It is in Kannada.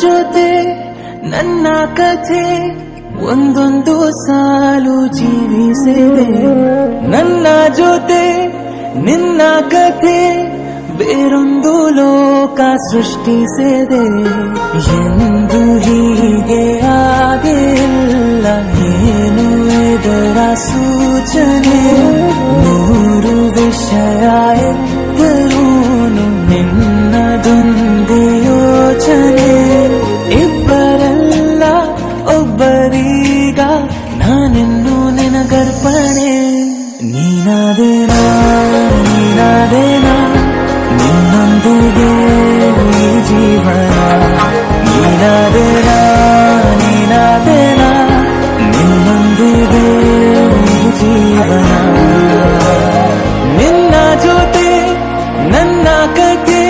ಜೊತೆ ನನ್ನ ಕಥೆ ಒಂದೊಂದು ಸಾಲು ಜೀವಿಸಿದೆ. ನನ್ನ ಜೊತೆ ನಿನ್ನ ಕಥೆ ಬೇರೊಂದು ಲೋಕ ಸೃಷ್ಟಿಸಿದೆ. ಎಂದು ಹೀಗೆ ಆಗಿಲ್ಲ ಏನು ಇದರ ಸೂಚನೆ? ನೂರು ವಿಷಯ ನಾನೀಗ ನಾನೆನ್ನು ನಿನಗರ್ಪಣೆ. ನೀನಾದೇನಾ ನೀನಾದೇನಾ ನಿನ್ನೊಂದಿಗೆ ಈ ಜೀವನ. ನೀನಾದೇನಾ ನೀನಾದೇನಾ ನಿನ್ನೊಂದಿಗೆ ಈ ಜೀವನ. ನಿನ್ನ ಜೊತೆ ನನ್ನ ಕತೆ